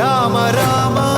Rama Rama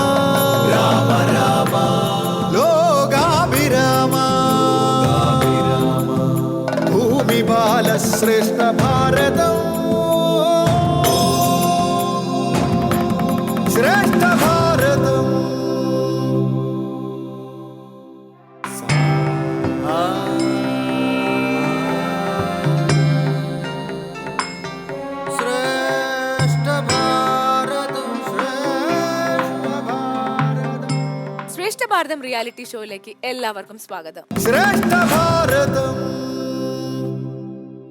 Bharatam reality ഷോയിലേക്ക് എല്ലാവർക്കും സ്വാഗതം. ശ്രേഷ്ഠ ഭാരതം.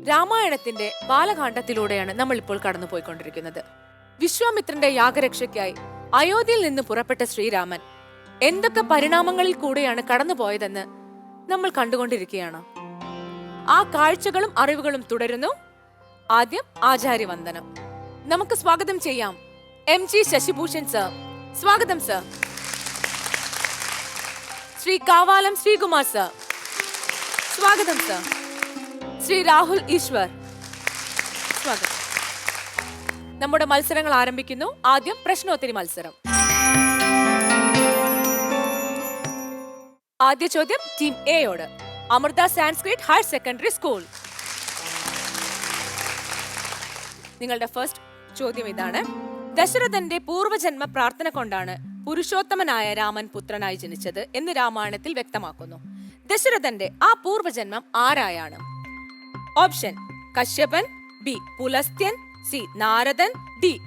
രാമായണത്തിന്റെ ബാലകാണ്ഡത്തിലൂടെയാണ് നമ്മൾ ഇപ്പോൾ കടന്നു പോയിക്കൊണ്ടിരിക്കുന്നത് വിശ്വാമിത്രന്റെ യാഗരക്ഷയ്ക്കായി അയോധ്യയിൽ നിന്ന് പുറപ്പെട്ട ശ്രീരാമൻ എന്തൊക്കെ പരിണാമങ്ങളിൽ കൂടെയാണ് കടന്നുപോയതെന്ന് നമ്മൾ കണ്ടുകൊണ്ടിരിക്കുകയാണ്. ആ കാഴ്ചകളും അറിവുകളും തുടരുന്നു. ആദ്യം ആചാര്യവന്ദനം. നമുക്ക് സ്വാഗതം ചെയ്യാം. M G Sasibhushan sir. സ്വാഗതം സർ. ശ്രീ കാവാലം ശ്രീകുമാർ സർ. സ്വാഗതം സർ. ശ്രീ രാഹുൽ ഈശ്വർ. സ്വാഗതം. നമ്മുടെ മത്സരങ്ങൾ ആരംഭിക്കുന്നു. ആദ്യം പ്രശ്നോത്തരി മത്സരം. ആദ്യ ചോദ്യം team എയോട് Amrita Sanskrit higher secondary school. നിങ്ങളുടെ ഫസ്റ്റ് ചോദ്യം ഇതാണ്. ദശരഥന്റെ പൂർവജന്മ പ്രാർത്ഥന കൊണ്ടാണ് പുരുഷോത്തമനായ രാമൻ പുത്രനായി ജനിച്ചത് എന്ന് രാമായണത്തിൽ വ്യക്തമാക്കുന്നു. ദശരഥന്റെ ആ പൂർവജന്മം ആരായാണ്? Option Kashyapan B Pulastyan C Naradan D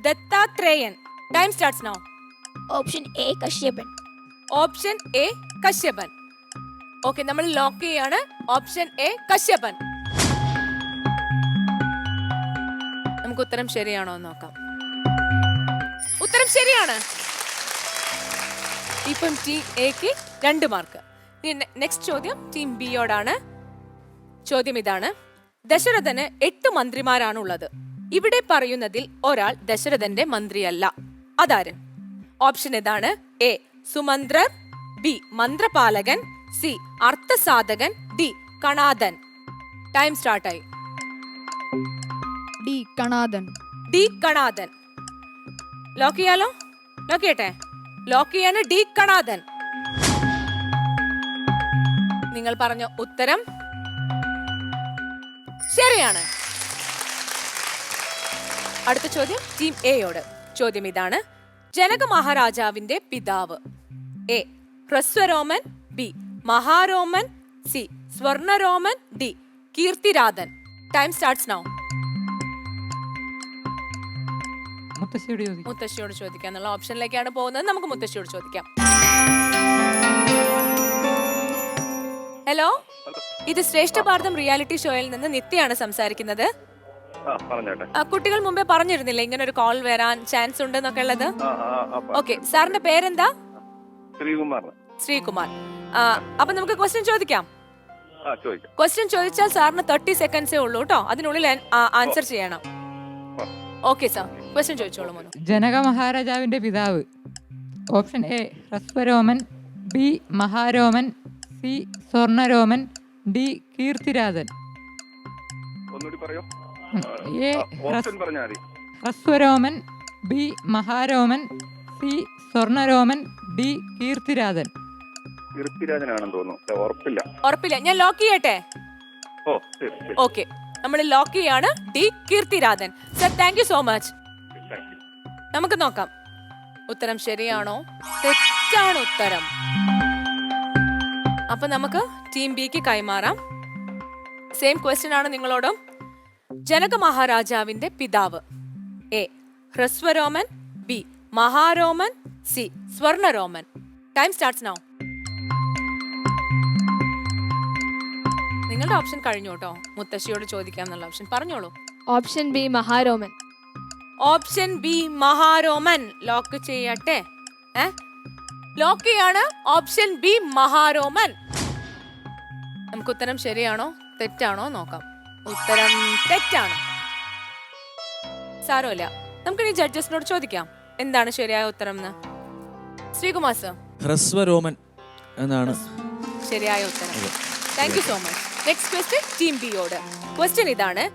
Dattatreyan. Time starts now option A Kashyapan. Option A Kashyapan. Okay നമ്മൾ ലോക്ക് ചെയ്യാണ്. Option A Kashyapan. നമുക്ക് ഉത്തരം ശരിയാണോ എന്ന് നോക്കാം. ഉത്തരം ശരിയാണ്. ഇപ്പം ടീം എക്ക് രണ്ട് മാർക്ക് നെക്സ്റ്റ് ചോദ്യം ടീം ബിയോടാണ് ചോദ്യം ഇതാണ്. ദശരഥന് എട്ട് മന്ത്രിമാരാണ് ഉള്ളത് ഇവിടെ പറയുന്നതിൽ ഒരാൾ ദശരഥന്റെ മന്ത്രിയല്ല. അതാര്? ഓപ്ഷൻ ഇതാണ് A Sumantrar B Mantrapalakan C Arthasadhakan D Kanadan time സ്റ്റാർട്ടായി D Kanadan D Kanadan lock ചെയ്യാലോ? ലോക്ക് ചെയ്യട്ടെ? ലോക്ക് ചെയ്യാണ് ഡി കണാദൻ നിങ്ങൾ പറഞ്ഞ ഉത്തരം ശരിയാണ്. അടുത്ത ചോദ്യം ടീം എയോട് ചോദ്യം ഇതാണ്. ജനക മഹാരാജാവിന്റെ പിതാവ്. A Hraswaroman. B Maharoman. C Swarnaroman. D Keerthiradhan. Time starts now മുത്തശ്ശിയോട് ചോദിക്കും. മുത്തശ്ശിയോട് ചോദിക്കാം എന്നുള്ള ഓപ്ഷനിലേക്കാണ് പോകുന്നത്. നമുക്ക് മുത്തശ്ശിയോട് ചോദിക്കാം. ഹലോ? ഇത് ശ്രേഷ്ഠ ഭാരതം റിയാലിറ്റി ഷോയിൽ നിന്ന് നിത്യയാണ് സംസാരിക്കുന്നത്. ആ പറഞ്ഞോട്ടെ. ആ, കുട്ടികൾ മുമ്പേ പറഞ്ഞിരുന്നില്ലേ ഇങ്ങനെ ഒരു കോൾ വരാൻ ചാൻസ് ഉണ്ട് എന്നൊക്കെ ഉള്ളത്? ആ ആ ആ പറ. ഓക്കെ സാറിന്റെ പേരെന്താ? ശ്രീകുമാറിന് ശ്രീകുമാർ. ആ, അപ്പൊ നമുക്ക് ക്വസ്റ്റ്യൻ ചോദിക്കാം. ആ ചോദിക്കാം. ക്വസ്റ്റ്യൻ ചോദിച്ചാൽ സാറിന് തേർട്ടി സെക്കൻഡ്സേ ഉള്ളൂ കേട്ടോ. അതിനുള്ളിൽ ആൻസർ ചെയ്യണം. ഓക്കെ സാർ ക്വസ്റ്റ്യൻ ചോദിച്ചോളൂ മോനു. ജനക മഹാരാജാവിന്റെ പിതാവ്. Option A Hraswaroman. B Maharoman. C Swarnaroman. D Keerthirajan. ഒന്നുകൂടി പറയോ. എ ഓപ്ഷൻ പറഞ്ഞാൽ മതി. Hraswaroman. B Maharoman. C Swarnaroman. D Keerthirajan. കീർത്തിരാജനാണെന്ന് തോന്നുന്നു. ഉറപ്പില്ല. ഉറപ്പില്ല. ഞാൻ ലോക്ക് ചെയ്യട്ടെ? ഓ ശരി ശരി. ഓക്കെ നമ്മൾ ലോക്ക് ചെയ്യാണ് D Keerthiradhan. Sir thank you so much നമുക്ക് നോക്കാം. ഉത്തരം ശരിയാണോ? തെറ്റാണ് ഉത്തരം. അപ്പൊ നമുക്ക് ടീം ബിക്ക് കൈമാറാം. സെയിം ക്വസ്റ്റ്യൻ ആണ് നിങ്ങളോടും. ജനക മഹാരാജാവിന്റെ പിതാവ്. A Hraswaroman. B Maharoman. C Swarnaroman. Time starts now നിങ്ങളുടെ ഓപ്ഷൻ കഴിഞ്ഞു കേട്ടോ മുത്തശ്ശിയോട് ചോദിക്കാം എന്നുള്ള ഓപ്ഷൻ പറഞ്ഞോളൂ. Option B Maharoman option B Maharoman lock ചെയ്യട്ടെ. ഏ? ലോക്ക് ചെയ്യാണ്. ഓപ്ഷൻ ബി മഹാരോമൻ നമുക്ക് ഉത്തരം ശരിയാണോ? തെറ്റാണോ? നോക്കാം. ഉത്തരം തെറ്റാണ്. സാരമില്ല. നമുക്ക് ഇനി ജഡ്ജസിനോട് ചോദിക്കാം. എന്താണ് ശരിയായ ഉത്തരം എന്ന് ശ്രീകുമാർ സർ ഹ്രസ്വരോമൻ എന്നാണ്. ശരിയായ ഉത്തരം. Thank you so much next question team ബിയോട് question ഇതാണ്.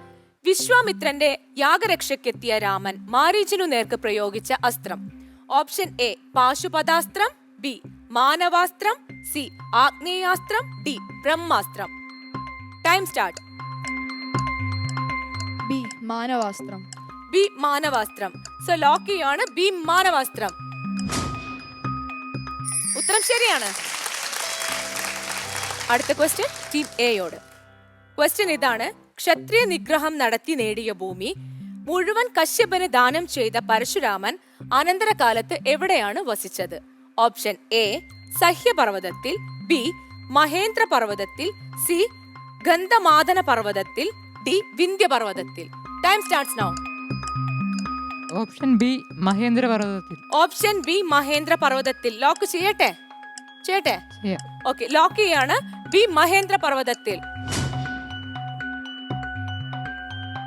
വിശ്വാമിത്രന്റെ യാഗരക്ഷയ്ക്കെത്തിയ രാമൻ മാരീചിനു നേർക്ക് പ്രയോഗിച്ച അസ്ത്രം. Option A Pashupatastram. B Manavastram. C Agneyastram. D Brahmastram. Time start B Manavastram. B Manavastram. So ലോക്കിയാണ് B Manavastram. ഉത്തരം ശരിയാണ്. അടുത്ത ക്വസ്റ്റ്യൻ ടീം എയോട് ക്വസ്റ്റ്യൻ ഇതാണ്. ക്ഷത്രിയ നിഗ്രഹം നടത്തി നേടിയ ഭൂമി മുഴുവൻ കശ്യപന് ദാനം ചെയ്ത പരശുരാമൻ അനന്തരകാലത്ത് എവിടെയാണ് വസിച്ചത്? ഓപ്ഷൻ എ സഹ്യപർവതത്തിൽ ബി മഹേന്ദ്ര പർവതത്തിൽ സി ഗന്ധമാദന പർവതത്തിൽ D വിന്ധ്യപർവതത്തിൽ. Time starts now option B Mahendra പർവതത്തിൽ option B Mahendra പർവതത്തിൽ ലോക്ക് ചെയ്യട്ടെ? ചെയ്യട്ടെ? ചെയ്യാം. ഓക്കെ ലോക്ക് ചെയ്യാണ്. ബി മഹേന്ദ്ര പർവതത്തിൽ.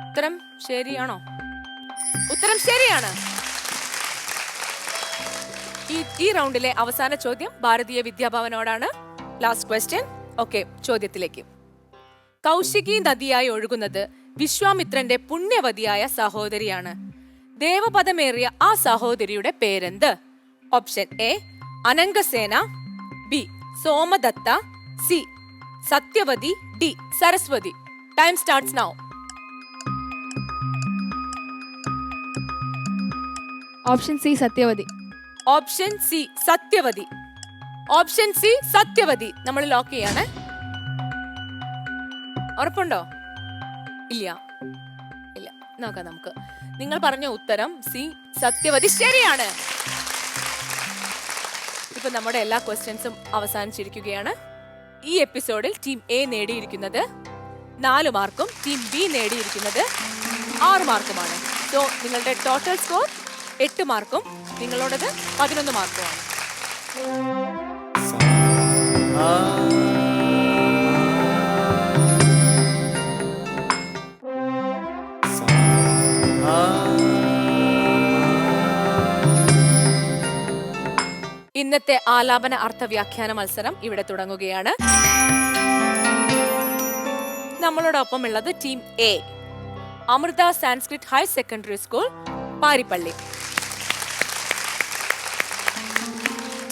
ഉത്തരം ശരിയാണോ? ഉത്തരം ശരിയാണ്. ഈ റൗണ്ടിലെ അവസാന ചോദ്യം ഭാരതീയ വിദ്യാഭവനോടാണ്. ലാസ്റ്റ് ക്വസ്റ്റ്യൻ ഓക്കെ ചോദ്യത്തിലേക്ക്. കൗശികി നദിയായി ഒഴുകുന്നത് വിശ്വാമിത്രന്റെ പുണ്യവതിയായ സഹോദരിയാണ്. ദേവപദമേറിയ ആ സഹോദരിയുടെ പേരെന്ത്? Option A Anangasena B Somadatta. C. Satyavati D. Saraswati. Time starts now option C Satyavati. Option C Satyavati. Option C Satyavati. നമ്മൾ ലോക്ക് ചെയ്യാണ്. ഉറപ്പുണ്ടോ? ഇല്ല. ഇല്ല. നോക്കാം നമുക്ക്. നിങ്ങൾ പറഞ്ഞ ഉത്തരം സി സത്യവതി ശരിയാണ്. ഇപ്പൊ നമ്മുടെ എല്ലാ ക്വസ്റ്റ്യൻസും അവസാനിച്ചിരിക്കുകയാണ്. ഈ എപ്പിസോഡിൽ ടീം എ നേടിയിരിക്കുന്നത് നാല് മാർക്കും ടീം ബി നേടിയിരിക്കുന്നത് ആറ് മാർക്കുമാണ്. സോ നിങ്ങളുടെ ടോട്ടൽ സ്കോർ എട്ട് മാർക്കും നിങ്ങളുടേത് പതിനൊന്ന് മാർക്കുമാണ്. ഇന്നത്തെ ആലാപന അർത്ഥ വ്യാഖ്യാന മത്സരം ഇവിടെ തുടങ്ങുകയാണ്. നമ്മളോടൊപ്പം ഉള്ളത് team A Amrita Sanskrit higher secondary school Parippally.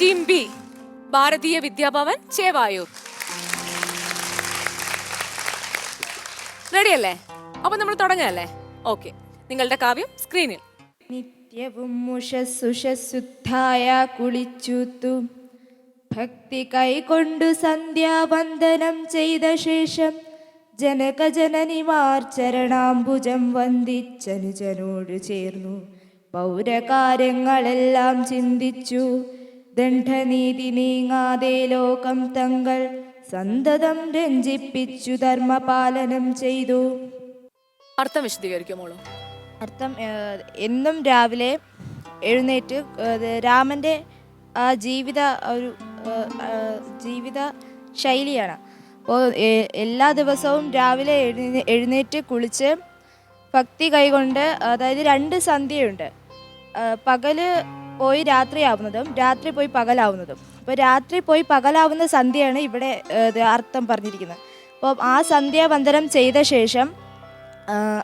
Team B Bharatiya Vidyabhavan Chevayur. റെഡിയല്ലേ അപ്പൊ നമ്മൾ തുടങ്ങല്ലേ ഓക്കെ നിങ്ങളുടെ കാവ്യം സ്ക്രീനിൽ നിത്യവും മുഷസ്സുഷസ്സുദ്ധായ കുളിച്ചുത്തു. ഭക്തി കൈകൊണ്ടു സന്ധ്യാവന്ദനം ചെയ്ത ശേഷം ജനകജനനിമാർ ചരണാംബുജം വന്ദിച്ചനുജനോട് ചേർന്നു. പൗരകാര്യങ്ങളെല്ലാം ചിന്തിച്ചു. ദണ്ഡനീതി നീങ്ങാതെ ലോകം തങ്ങൾ സന്തതം രഞ്ജിപ്പിച്ചു ധർമ്മപാലനം ചെയ്തു. അർത്ഥം വിശദീകരിക്കുമോളൂ? അർത്ഥം എന്നും രാവിലെ എഴുന്നേറ്റ് രാമന്റെ ആ ജീവിത ഒരു ജീവിത ശൈലിയാണ്. അപ്പോൾ എല്ലാ ദിവസവും രാവിലെ എഴുന്നേ- എഴുന്നേറ്റ് കുളിച്ച് ഭക്തി കൈകൊണ്ട് അതായത് രണ്ട് സന്ധ്യയുണ്ട്. പകൽ പോയി രാത്രിയാവുന്നതും രാത്രി പോയി പകലാവുന്നതും. അപ്പോൾ രാത്രി പോയി പകലാവുന്ന സന്ധ്യയാണ് ഇവിടെ അർത്ഥം പറഞ്ഞിരിക്കുന്നത്. അപ്പോൾ ആ സന്ധ്യാവന്തനം ചെയ്ത ശേഷം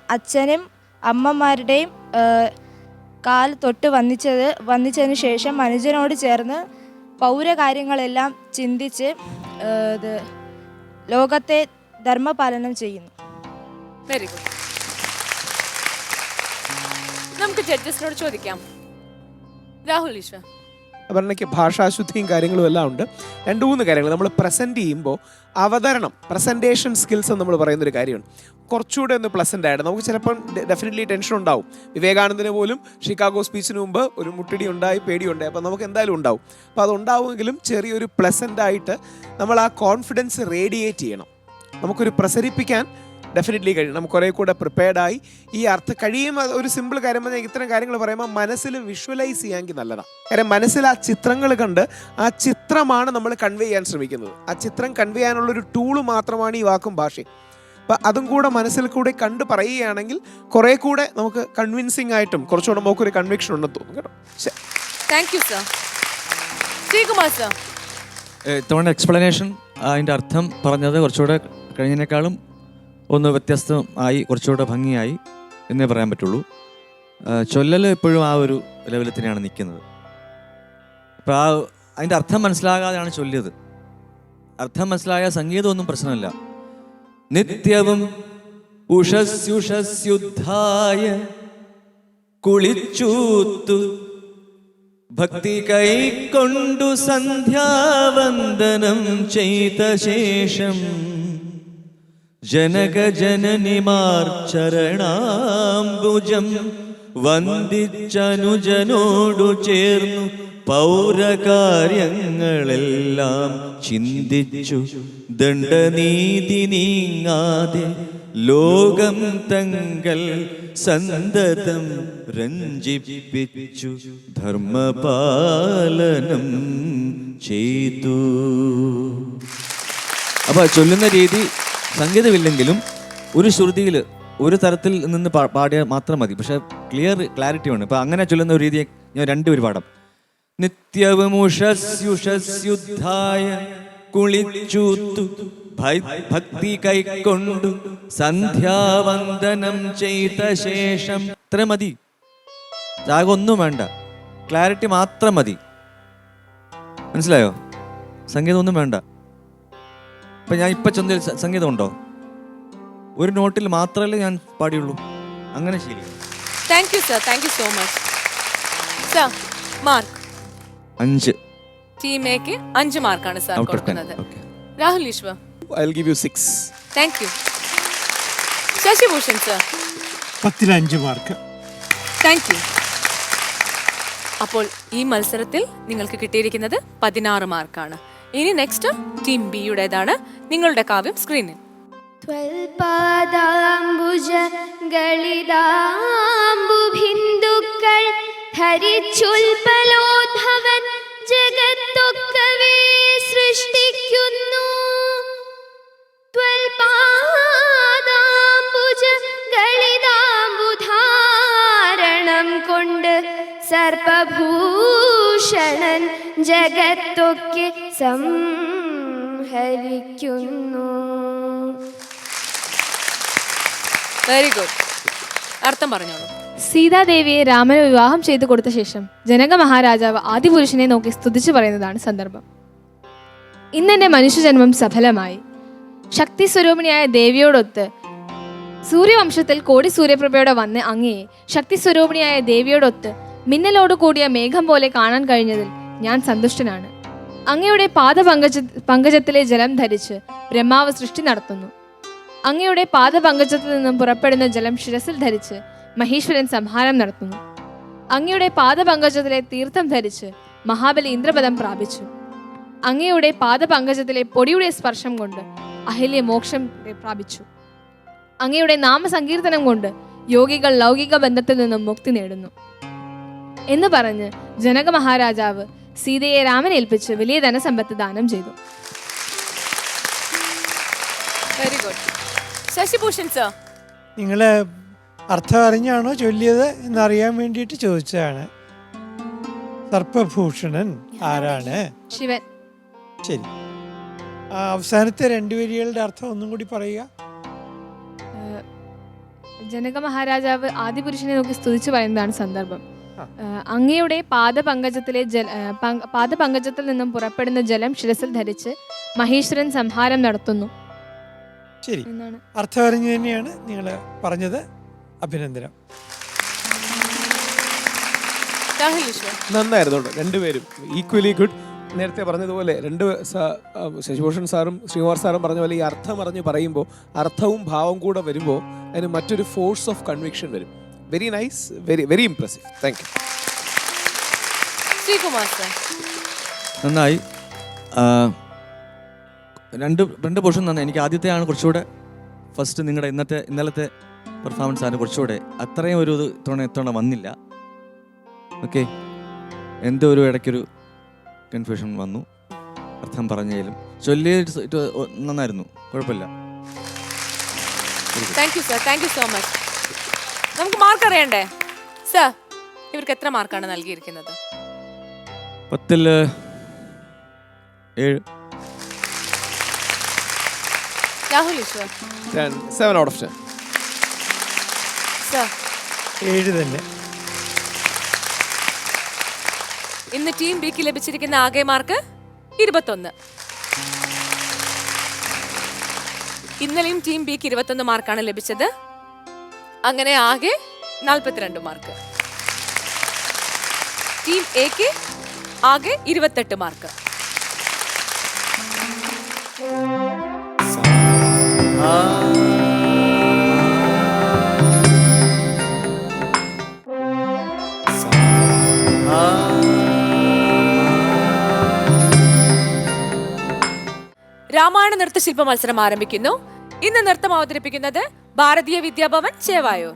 അച്ഛനും അമ്മമാരുടെയും കാൽ തൊട്ട് വന്നിച്ചത് വന്നിച്ചതിന് ശേഷം മനുജനോട് ചേർന്ന് പൗരകാര്യങ്ങളെല്ലാം ചിന്തിച്ച് ഇത് ലോകത്തെ ധർമ്മപാലനം ചെയ്യുന്നു. വെരി ഗുഡ് നമുക്ക് ജഡ്ജസിനോട് ചോദിക്കാം. രാഹുൽ ഈശ്വർ. അപർണയ്ക്ക് ഭാഷാശുദ്ധിയും കാര്യങ്ങളും എല്ലാം ഉണ്ട്. രണ്ട് മൂന്ന് കാര്യങ്ങൾ നമ്മൾ പ്രസന്റ് ചെയ്യുമ്പോൾ അവതരണം പ്രസന്റേഷൻ സ്കിൽസ് എന്ന് നമ്മൾ പറയുന്നൊരു കാര്യമാണ് കുറച്ചുകൂടെ ഒന്ന് പ്ലസന്റ് ആയിട്ട് നമുക്ക് ചിലപ്പം ഡെഫിനറ്റ്ലി ടെൻഷൻ ഉണ്ടാവും. വിവേകാനന്ദന് പോലും ഷിക്കാഗോ സ്പീച്ചിന് മുമ്പ് ഒരു മുട്ടിടി ഉണ്ടായി പേടിയുണ്ടായി. അപ്പോൾ നമുക്ക് എന്തായാലും ഉണ്ടാവും. അപ്പോൾ അതുണ്ടാവുമെങ്കിലും ചെറിയൊരു പ്ലസന്റ് ആയിട്ട് നമ്മൾ ആ കോൺഫിഡൻസ് റേഡിയേറ്റ് ചെയ്യണം. നമുക്കൊരു പ്രസരിപ്പിക്കാൻ ഡെഫിനറ്റ്ലി കഴിയും നമുക്ക് കുറേ കൂടെ പ്രിപ്പയർഡായി ഈ അർത്ഥം കഴിയും ഒരു സിമ്പിൾ കാര്യം പറഞ്ഞാൽ ഇത്തരം കാര്യങ്ങൾ പറയുമ്പോൾ മനസ്സിൽ വിഷ്വലൈസ് ചെയ്യാമെങ്കിൽ നല്ലതാണ് കാര്യം മനസ്സിൽ ആ ചിത്രങ്ങൾ കണ്ട് ആ ചിത്രമാണ് നമ്മൾ കൺവേ ചെയ്യാൻ ശ്രമിക്കുന്നത്. ആ ചിത്രം കൺവേ ചെയ്യാനുള്ളൊരു ടൂൾ മാത്രമാണ് ഈ വാക്കും ഭാഷയും. അപ്പം അതും കൂടെ മനസ്സിൽ കൂടെ കണ്ട് പറയുകയാണെങ്കിൽ കുറേ കൂടെ നമുക്ക് കൺവിൻസിങ് ആയിട്ടും കുറച്ചുകൂടെ നമുക്കൊരു കൺവിക്ഷൻ ഉണ്ടെന്ന് തോന്നുന്നു കേട്ടോ. Thank you sir Sreekumar sir ഇത്തവണ എക്സ്പ്ലനേഷൻ അതിന്റെ അർത്ഥം പറഞ്ഞത് കുറച്ചുകൂടെ കഴിഞ്ഞതിനേക്കാളും ഒന്ന് വ്യത്യസ്തമായി കുറച്ചുകൂടെ ഭംഗിയായി എന്നേ പറയാൻ പറ്റുള്ളൂ. ചൊല്ലൽ എപ്പോഴും ആ ഒരു ലെവലിൽ തന്നെയാണ് നിൽക്കുന്നത്. അപ്പോൾ ആ അതിന്റെ അർത്ഥം മനസ്സിലാകാതെയാണ് ചൊല്ലിയത്. അർത്ഥം മനസ്സിലായ സംഗീതമൊന്നും പ്രശ്നമല്ല. നിത്യവും ഉഷസ്യുഷസ്യുദ്ധായ കുളിച്ചൂത്തു ഭക്തി കൈക്കൊണ്ടു സന്ധ്യാവന്ദനം ചെയ്ത ശേഷം ജനകജനനിമാർ ചരണാംബുജം വന്ദിച്ചനുജനോടു ചേർന്നു പൗരകാര്യങ്ങളെല്ലാം ചിന്തിച്ചു. ദണ്ഡനീതി നീങ്ങാതെ ലോകം തങ്കൽ സന്തതം രഞ്ജിപ്പിച്ചു. ധർമ്മപാലനം ചെയ്തു. അപ്പൊ ചൊല്ലുന്ന രീതി സംഗീതമില്ലെങ്കിലും ഒരു ശ്രുതിയിൽ ഒരു തരത്തിൽ നിന്ന് പാടിയാൽ മാത്രം മതി. പക്ഷെ ക്ലിയർ ക്ലാരിറ്റി ഉണ്ട് ഇപ്പൊ അങ്ങനെ ചൊല്ലുന്ന ഒരു രീതിയെ ഞാൻ രണ്ടുപേർ പാടാം നിത്യവും ഉഷസ്യുഷസ്യുദ്ധായ കുളിച്ചൂത്തു ഭക്തി കൈക്കൊണ്ടു സന്ധ്യാവന്ദനം ചെയ്ത ശേഷം. ഇത്ര മതി. രാഗമൊന്നും വേണ്ട. ക്ലാരിറ്റി മാത്രം മതി. മനസ്സിലായോ? സംഗീതമൊന്നും വേണ്ട. ഇപ്പം ഞാൻ ഇപ്പം ചെന്നതിൽ സംഗീതം ഉണ്ടോ ഒരു നോട്ടിൽ മാത്രമല്ലേ ഞാൻ പാടിയുള്ളൂ. അങ്ങനെ ശരി. Thank you sir thank you so much sir mark അഞ്ച്. ടീം എക്ക് അഞ്ച് മാർക്കാണ് സർ കൊടുക്കുന്നത്. Rahul Easwar. I give you six thank you Sasibhushan sir പത്തിലഞ്ച് mark. Thank you അപ്പോൾ ഈ മത്സരത്തിൽ നിങ്ങൾക്ക് കിട്ടിയിരിക്കുന്നത് പതിനാറ് മാർക്കാണ്. ഇനി നെക്സ്റ്റ് ടീം ബിയുടേതാണ് നിങ്ങളുടെ കാവ്യം സ്ക്രീനിൽ ത്വൽപാദാംബുജങ്ങളിതാംബുബിന്ദുക്കൾ ധരിച്ചുൽപലോധവൻ ജഗത്തൊക്കവേ സൃഷ്ടിക്കുന്നു ത്വൽപാദാംബുജങ്ങളിതാംബുധാരണം കൊണ്ട് സർപ്പഭൂഷണൻ ജഗത്തൊക്കെ സംഹരിക്കുന്നു. വെരി ഗുഡ് അർത്ഥം പറഞ്ഞോളൂ. സീതാദേവിയെ രാമന് വിവാഹം ചെയ്തു കൊടുത്ത ശേഷം ജനക മഹാരാജാവ് ആദിപുരുഷനെ നോക്കി സ്തുതിച്ചു പറയുന്നതാണ് സന്ദർഭം. ഇന്നെന്റെ മനുഷ്യജന്മം സഫലമായി. ശക്തി സ്വരൂപിണിയായ ദേവിയോടൊത്ത് സൂര്യവംശത്തിൽ കോടി സൂര്യപ്രഭയോടെ വന്ന് അങ്ങയെ ശക്തി സ്വരൂപിണിയായ ദേവിയോടൊത്ത് മിന്നലോട് കൂടിയ മേഘം പോലെ കാണാൻ കഴിഞ്ഞതിൽ ഞാൻ സന്തുഷ്ടനാണ്. അങ്ങയുടെ പാദപങ്കജ പങ്കജത്തിലെ ജലം ധരിച്ച് ബ്രഹ്മാവ് സൃഷ്ടി നടത്തുന്നു. അങ്ങയുടെ പാദപങ്കജത്തിൽ നിന്നും പുറപ്പെടുന്ന ജലം ശിരസിൽ ധരിച്ച് മഹീശ്വരൻ സംഹാരം നടത്തുന്നു. അങ്ങയുടെ പാദപങ്കജത്തിലെ തീർത്ഥം ധരിച്ച് മഹാബലി ഇന്ദ്രപദം പ്രാപിച്ചു. അങ്ങയുടെ പാദപങ്കജത്തിലെ പൊടിയുടെ സ്പർശം കൊണ്ട് അഹല്യ മോക്ഷം പ്രാപിച്ചു. അങ്ങയുടെ നാമസങ്കീർത്തനം കൊണ്ട് യോഗികൾ ലൗകിക ബന്ധത്തിൽ നിന്നും മുക്തി നേടുന്നു. എന്ന് പറഞ്ഞ് ജനക മഹാരാജാവ് സീതയെ രാമൻ ഏൽപ്പിച്ച് വലിയ ധനസമ്പത്ത് ദാനം ചെയ്തു. വെരി ഗുഡ് ശശിഭൂഷൺ സർ നിങ്ങൾ അർത്ഥം അറിഞ്ഞാണോ ചൊല്ലിയത് എന്നറിയാൻ വേണ്ടിയിട്ട് ചോദിച്ചതാണ്. സർപ്പഭൂഷണൻ ആരാണ്? ശിവൻ. ശരി. ആ അവസാനത്തെ രണ്ട് വരികളുടെ അർത്ഥം ഒന്നും കൂടി പറയുക. ജനക മഹാരാജാവ് ആദിപുരുഷനെ നോക്കി സ്തുതിച്ചു പറയുന്നതാണ് സന്ദർഭം. അങ്ങയുടെ പാദപങ്കജത്തിലെ ജല പാദപങ്കജത്തിൽ നിന്നും പുറപ്പെടുന്ന ജലം ശിരസിൽ ധരിച്ച് മഹേശ്വരൻ സംഹാരം നടത്തുന്നു. ശരി. എന്നാണ്. അർത്ഥം തന്നെയാണ് നിങ്ങൾ പറഞ്ഞത്. അഭിനന്ദനം. നന്നായിരുന്നു രണ്ടുപേരും. ഈക്വലി ഗുഡ് നേരത്തെ പറഞ്ഞതുപോലെ രണ്ട് ശശിഭൂഷൺ സാറും ശ്രീകുമാർ സാറും പറഞ്ഞ പോലെ ഈ അർത്ഥം അറിഞ്ഞ് പറയുമ്പോൾ അർത്ഥവും ഭാവവും കൂടെ വരുമ്പോൾ അതിന് മറ്റൊരു ഫോഴ്സ് ഓഫ് കൺവിക്ഷൻ വരും. Very nice very very impressive thank you Sreekumar sir. നന്നായി. രണ്ട് രണ്ട് പോർഷൻ നന്നായി. എനിക്ക് ആദ്യത്തെയാണ് കുറച്ചുകൂടെ ഫസ്റ്റ് നിങ്ങളുടെ ഇന്നത്തെ ഇന്നലത്തെ പെർഫോമൻസ് ആണ് കുറച്ചുകൂടെ അത്രയും ഒരു ഇത് ഇത്തവണ ഇത്തവണ വന്നില്ല. ഓക്കെ എന്തോ ഒരു ഇടയ്ക്കൊരു കൺഫ്യൂഷൻ വന്നു. അർത്ഥം പറഞ്ഞാലും. ചൊല്ലി നന്നായിരുന്നു. കുഴപ്പമില്ല. Thank you sir thank you so much നമുക്ക് മാർക്ക് അറിയണ്ടേ? സർ ഇവർക്ക് എത്ര മാർക്കാണ് നൽകിയിരിക്കുന്നത്? പത്തിൽ ഏഴ്. Rahul Easwar seven out of ten sir ഏഴ് തന്നെ. ഇന്ന് ടീം ബിക്ക് ലഭിച്ചിരിക്കുന്ന ആകെ മാർക്ക് ഇരുപത്തൊന്ന്. ഇന്നലെയും ടീം ബിക്ക് ഇരുപത്തൊന്ന് മാർക്കാണ് ലഭിച്ചത്. അങ്ങനെ ആകെ നാൽപ്പത്തിരണ്ട് മാർക്ക് ടീം എക്ക് ആകെ ഇരുപത്തെട്ട് മാർക്ക് രാമായണ നൃത്തശില്പ മത്സരം ആരംഭിക്കുന്നു. ഇന്ന് നൃത്തം അവതരിപ്പിക്കുന്നത് ഭാരതീയ വിദ്യാഭവൻ ചേവായൂർ.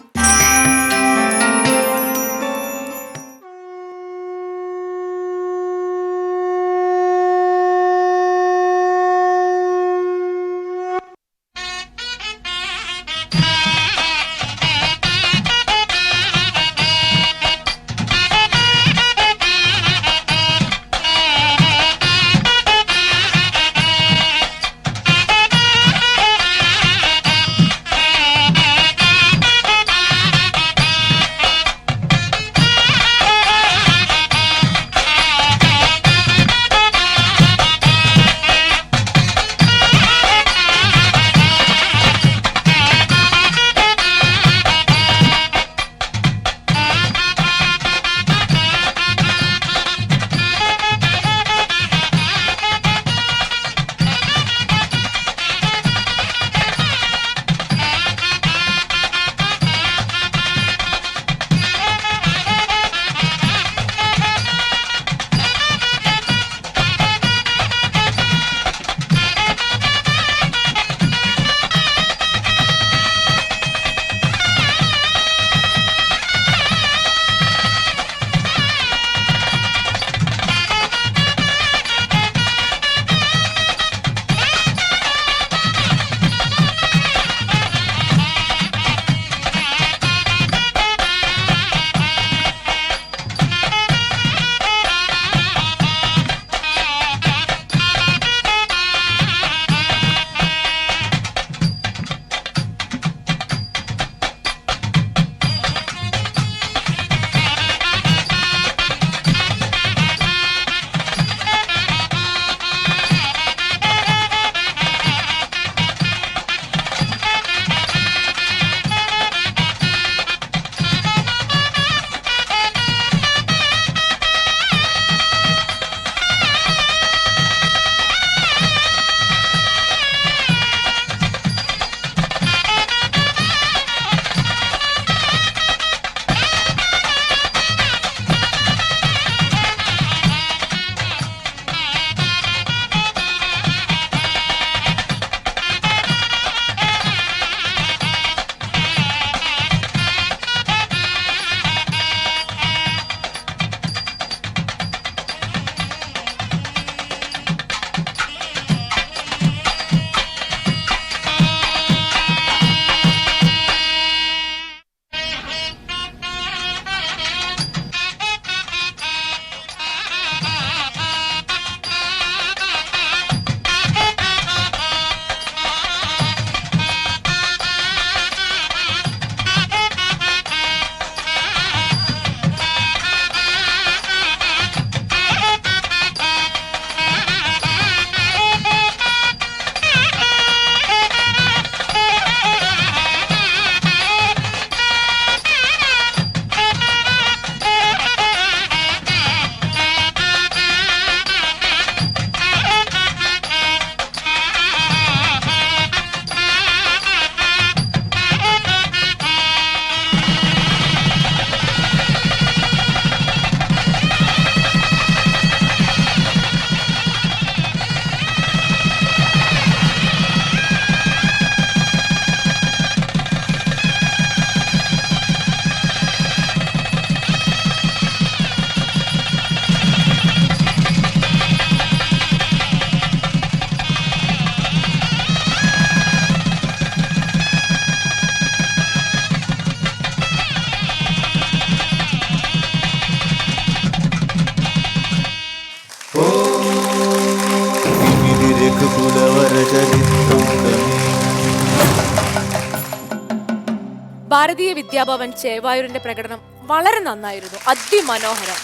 വിദ്യാഭവൻ ചേവായൂരിന്റെ പ്രകടനം വളരെ നന്നായിരുന്നു. അതിമനോഹരം.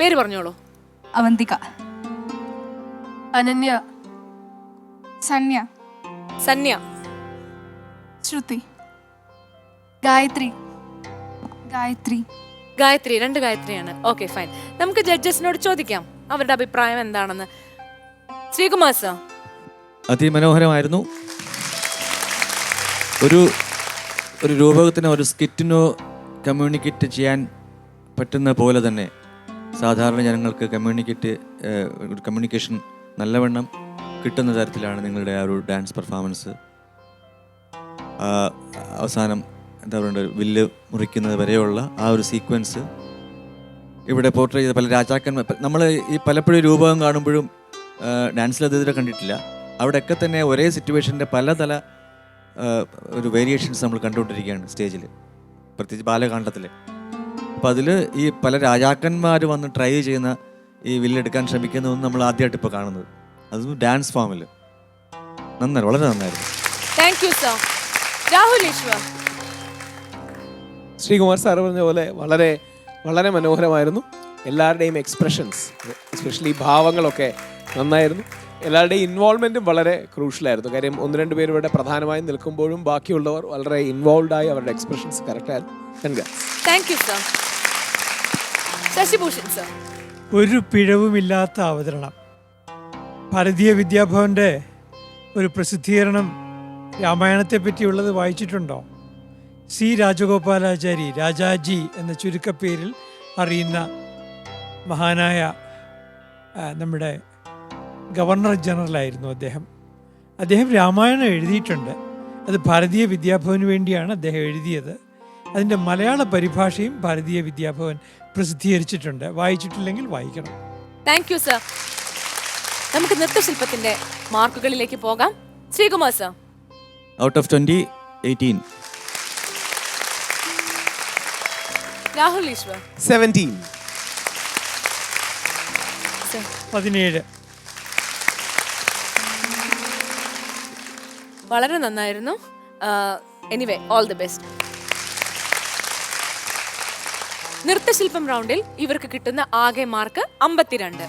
പേര് പറഞ്ഞോളൂ. അവന്തിക. അനന്യ. സന്യ. സന്യ. ശ്രുതി. ഗായത്രി. ഗായത്രി. ഗായത്രി രണ്ട് ഗായത്രിയാണ്. Okay fine. നമുക്ക് ജഡ്ജസിനോട് ചോദിക്കാം. അവരുടെ അഭിപ്രായം എന്താണെന്ന്. ശ്രീകുമാർ സർ. അതിമനോഹരമായിരുന്നു. ഒരു ഒരു രൂപകത്തിനോ ഒരു സ്കിറ്റിനോ കമ്മ്യൂണിക്കേറ്റ് ചെയ്യാൻ പറ്റുന്ന പോലെ തന്നെ സാധാരണ ജനങ്ങൾക്ക് കമ്മ്യൂണിക്കേറ്റ് കമ്മ്യൂണിക്കേഷൻ നല്ലവണ്ണം കിട്ടുന്ന തരത്തിലാണ് നിങ്ങളുടെ ആ ഒരു ഡാൻസ് പെർഫോമൻസ് അവസാനം എന്താ പറയുക വില്ല് മുറിക്കുന്നത് വരെയുള്ള ആ ഒരു സീക്വൻസ് ഇവിടെ പോർട്രേ ചെയ്ത പല രാജാക്കന്മാർ നമ്മൾ ഈ പലപ്പോഴും രൂപകം കാണുമ്പോഴും ഡാൻസിൽ അത് കണ്ടിട്ടില്ല. അവിടെയൊക്കെ തന്നെ ഒരേ സിറ്റുവേഷന്റെ പലതല ഒരു വേരിയേഷൻസ് നമ്മൾ കണ്ടുകൊണ്ടിരിക്കുകയാണ് സ്റ്റേജിൽ പ്രത്യേകിച്ച് ബാലകാണ്ഡത്തിൽ അപ്പം അതിൽ ഈ പല രാജാക്കന്മാർ വന്ന് ട്രൈ ചെയ്യുന്ന ഈ വില്ലെടുക്കാൻ ശ്രമിക്കുന്നതെന്ന് നമ്മൾ ആദ്യമായിട്ട് ഇപ്പോൾ കാണുന്നത്. അതും ഡാൻസ് ഫോമിൽ നന്നായി വളരെ നന്നായിരുന്നു. Thank you sir Rahul Easwar. Sreekumar sir പറഞ്ഞ പോലെ വളരെ വളരെ മനോഹരമായിരുന്നു. എല്ലാവരുടെയും എക്സ്പ്രഷൻസ് എസ്പെഷ്യലി ഭാവങ്ങളൊക്കെ നന്നായിരുന്നു. എല്ലാവരുടെയും ഇൻവോൾവ്മെന്റും വളരെ ക്രൂഷ്യലായിരുന്നു കാര്യം ഒന്ന് രണ്ട് പേര് ഇവിടെ പ്രധാനമായും നിൽക്കുമ്പോഴും ബാക്കിയുള്ളവർ വളരെ ഇൻവോൾവ് ആയി അവരുടെ expressions കറക്റ്റായിരുന്നു congrats thank you sir Sasibhushan sir ഒരു പിഴവുമില്ലാത്ത അവതരണം. ഭാരതീയ വിദ്യാഭവന്റെ ഒരു പ്രസിദ്ധീകരണം രാമായണത്തെ പറ്റിയുള്ളത് വായിച്ചിട്ടുണ്ടോ? സി രാജഗോപാലാചാരി രാജാജി എന്ന ചുരുക്കപ്പേരിൽ അറിയുന്ന മഹാനായ നമ്മുടെ ഗവർണർ ജനറലായിരുന്നു അദ്ദേഹം. അദ്ദേഹം രാമായണം എഴുതിയിട്ടുണ്ട്. അത് ഭാരതീയ വിദ്യാഭവന് വേണ്ടിയാണ് അദ്ദേഹം എഴുതിയത്. അതിന്റെ മലയാള പരിഭാഷയും ഭാരതീയ വിദ്യാഭവൻ പ്രസിദ്ധീകരിച്ചിട്ടുണ്ട്. വായിച്ചിട്ടില്ലെങ്കിൽ വായിക്കണം. താങ്ക് യു സർ നമുക്ക് നൃത്തശില്പത്തിന്റെ മാർക്കുകളിലേക്ക് പോകാം. Sreekumar sir out of twenty eighteen Rahul Easwar. Seventeen പതിനേഴ്. വളരെ നന്നായിരുന്നു. എനിവേ ഓൾ ദി ബെസ്റ്റ് നൃത്തശില്പം റൗണ്ടിൽ ഇവർക്ക് കിട്ടുന്ന ആകെ മാർക്ക് അമ്പത്തിരണ്ട്.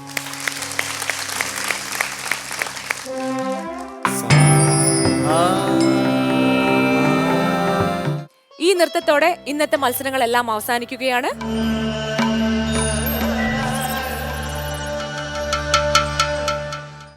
ഈ നൃത്തത്തോടെ ഇന്നത്തെ മത്സരങ്ങളെല്ലാം അവസാനിക്കുകയാണ്.